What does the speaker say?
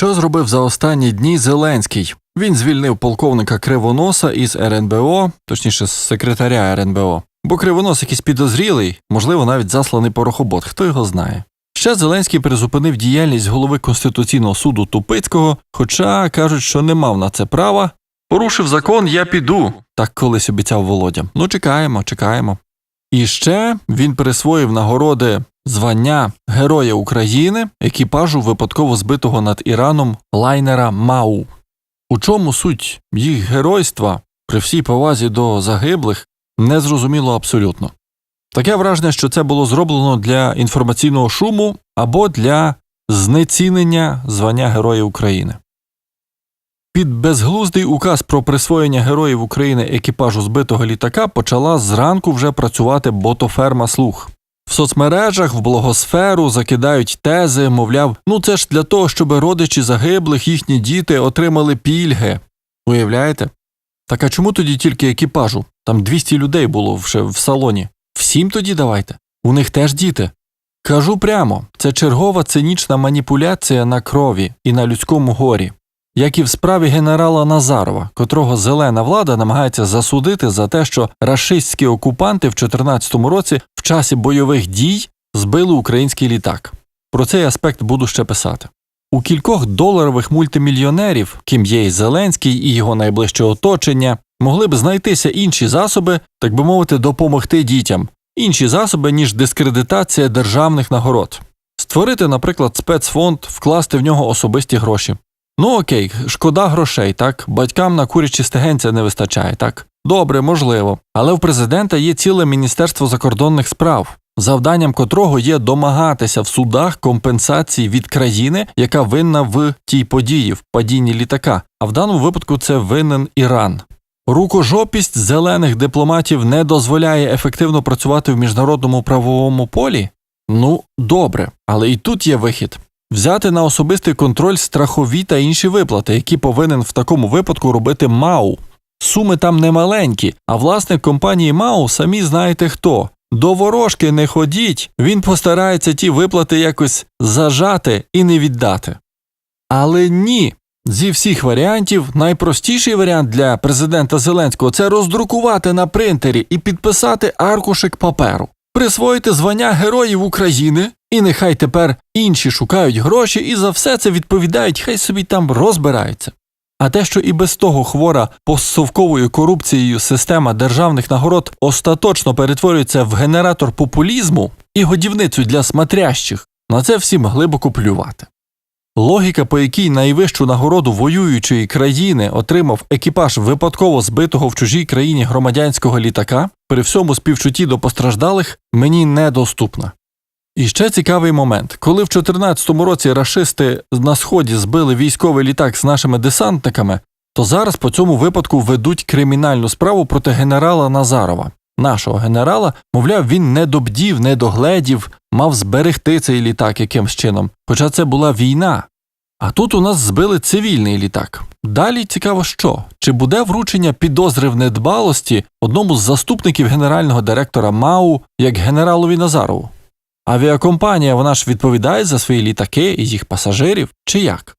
Що зробив за останні дні Зеленський? Він звільнив полковника Кривоноса із РНБО, точніше, з секретаря РНБО. Бо Кривонос якийсь підозрілий, можливо, навіть засланий порохобот, хто його знає. Ще Зеленський призупинив діяльність голови Конституційного суду Тупицького, хоча кажуть, що не мав на це права. Порушив закон, я піду. Так колись обіцяв Володя. Ну, чекаємо, чекаємо. І ще він присвоїв нагороди звання Героя України екіпажу випадково збитого над Іраном лайнера Мау. У чому суть їх геройства при всій повазі до загиблих не зрозуміло абсолютно. Таке враження, що це було зроблено для інформаційного шуму або для знецінення звання Героя України. Під безглуздий указ про присвоєння Героїв України екіпажу збитого літака почала зранку вже працювати ботоферма Слух. В соцмережах, в блогосферу закидають тези, мовляв, ну це ж для того, щоб родичі загиблих, їхні діти отримали пільги. Уявляєте? Так а чому тоді тільки екіпажу? Там 200 людей було вже в салоні. Всім тоді давайте. У них теж діти. Кажу прямо, це чергова цинічна маніпуляція на крові і на людському горі, як і в справі генерала Назарова, котрого зелена влада намагається засудити за те, що рашистські окупанти в 2014 році в часі бойових дій збили український літак. Про цей аспект буду ще писати. У кількох доларових мультимільйонерів, ким є і Зеленський і його найближче оточення, могли б знайтися інші засоби, так би мовити, допомогти дітям, інші засоби, ніж дискредитація державних нагород. Створити, наприклад, спецфонд, вкласти в нього особисті гроші. Ну окей, шкода грошей, так, батькам на курячі стегенця не вистачає, так. Добре, можливо. Але в президента є ціле Міністерство закордонних справ, завданням котрого є домагатися в судах компенсації від країни, яка винна в тій події, в падінні літака. А в даному випадку це винен Іран. Рукожопість зелених дипломатів не дозволяє ефективно працювати в міжнародному правовому полі? Ну, добре, але і тут є вихід. Взяти на особистий контроль страхові та інші виплати, які повинен в такому випадку робити МАУ. Суми там не маленькі, а власник компанії МАУ самі знаєте хто. До ворожки не ходіть, він постарається ті виплати якось зажати і не віддати. Але ні. Зі всіх варіантів найпростіший варіант для президента Зеленського це роздрукувати на принтері і підписати аркушик паперу, присвоїти звання Героїв України, і нехай тепер інші шукають гроші і за все це відповідають, хай собі там розбираються. А те, що і без того хвора постсовковою корупцією система державних нагород остаточно перетворюється в генератор популізму і годівницю для смотрящих, на це всім глибоко плювати. Логіка, по якій найвищу нагороду воюючої країни отримав екіпаж випадково збитого в чужій країні громадянського літака, при всьому співчутті до постраждалих, мені недоступна. І ще цікавий момент: коли в 2014 році рашисти на сході збили військовий літак з нашими десантниками, то зараз по цьому випадку ведуть кримінальну справу проти генерала Назарова, нашого генерала, мовляв, він не добдів, не догледів, мав зберегти цей літак якимсь чином, хоча це була війна. А тут у нас збили цивільний літак. Далі цікаво, що чи буде вручення підозри в недбалості одному з заступників генерального директора МАУ як генералові Назарову? Авіакомпанія вона ж відповідає за свої літаки і їх пасажирів, чи як?